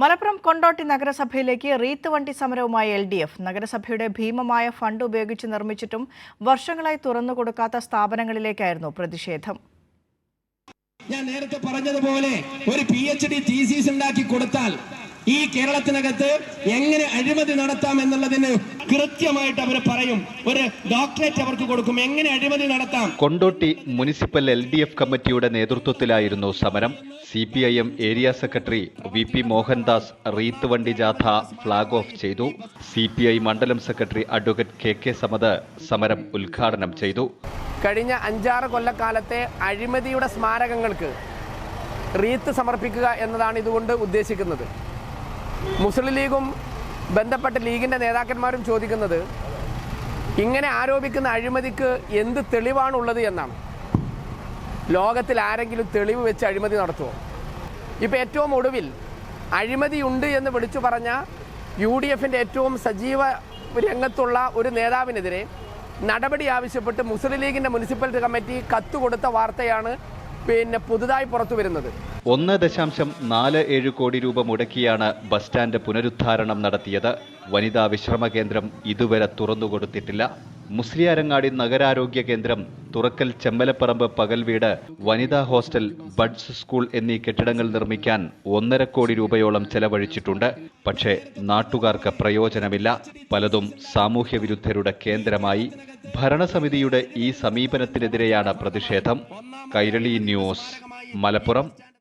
Malappuram Kondotty നഗരസഭയിലേക്ക് wreath വണ്ടി സമരവുമായി L D F. നഗരസഭയുടെ ഭീമമായ ഫണ്ട് ഉപയോഗിച്ച് നിർമ്മിച്ചിട്ടും വർഷങ്ങളായി തുറന്നു കൊടുക്കാത്ത സ്ഥാപനങ്ങളിലേക്കായിരുന്നു പ്രതിഷേധം. ഞാൻ നേരത്തെ പറഞ്ഞതുപോലെ ഒരു പി എച്ച് ഡി തീസീസ് ഉണ്ടാക്കി കൊടുത്താൽ ഈ കേരളത്തിനകത്ത് എങ്ങനെ അഴിമതി നടത്താം എന്നുള്ളതിന് കൃത്യമായിട്ട് അവർ പറയും. ഒരു ഡോക്ടറേറ്റ് അവർക്ക് കൊടുക്കും. എങ്ങനെ അഴിമതി നടത്താം? Kondotty municipal L D F കമ്മിറ്റിയുടെ നേതൃത്വത്തിലായിരുന്നു സമരം. C P I M area secretary V P Mohandas wreath വണ്ടി ജാഥ ഫ്ളാഗ് ഓഫ് ചെയ്തു. സി പി ഐ മണ്ഡലം secretary advocate K K Samad സമരം ഉദ്ഘാടനം ചെയ്തു. കഴിഞ്ഞ അഞ്ചാറ് കൊല്ലക്കാലത്തെ അഴിമതിയുടെ സ്മാരകങ്ങൾക്ക് റീത്ത് സമർപ്പിക്കുക എന്നതാണ് ഇതുകൊണ്ട് ഉദ്ദേശിക്കുന്നത്. മുസ്ലിം ലീഗും ബന്ധപ്പെട്ട ലീഗിന്റെ നേതാക്കന്മാരും ചോദിക്കുന്നത് ഇങ്ങനെ ആരോപിക്കുന്ന അഴിമതിക്ക് എന്ത് തെളിവാണുള്ളത് എന്നാണ്. ലോകത്തിൽ ആരെങ്കിലും തെളിവ് വെച്ച് അഴിമതി നടത്തുമോ ഇപ്പോൾ ഏറ്റവും ഒടുവിൽ അഴിമതിയുണ്ട് എന്ന് വിളിച്ചു പറഞ്ഞ യു ഡി എഫിന്റെ ഏറ്റവും സജീവ രംഗത്തുള്ള ഒരു നേതാവിനെതിരെ നടപടി ആവശ്യപ്പെട്ട് മുസ്ലിം ലീഗിന്റെ മുനിസിപ്പൽ കമ്മിറ്റി കത്ത് കൊടുത്ത വാർത്തയാണ് പിന്നെ പുതുതായി പുറത്തു വരുന്നത്. ഒന്ന് ദശാംശം നാല് ഏഴ് കോടി രൂപ മുടക്കിയാണ് ബസ് സ്റ്റാൻഡ് പുനരുദ്ധാരണം നടത്തിയത്. വനിതാ വിശ്രമ കേന്ദ്രം ഇതുവരെ തുറന്നുകൊടുത്തിട്ടില്ല. മുസ്ലിയാരങ്ങാടി നഗരാരോഗ്യ കേന്ദ്രം തുറക്കൽ ചെമ്മലപ്പറമ്പ് പകൽ വീട് വനിതാ ഹോസ്റ്റൽ ബഡ്സ് സ്കൂൾ എന്നീ കെട്ടിടങ്ങൾ നിർമ്മിക്കാൻ ഒന്നര കോടി രൂപയോളം ചെലവഴിച്ചിട്ടുണ്ട്. പക്ഷേ നാട്ടുകാർക്ക് പ്രയോജനമില്ല. പലതും സാമൂഹ്യ വിരുദ്ധരുടെ കേന്ദ്രമായി. ഭരണസമിതിയുടെ ഈ സമീപനത്തിനെതിരെയാണ് പ്രതിഷേധം. കൈരളി ന്യൂസ് മലപ്പുറം.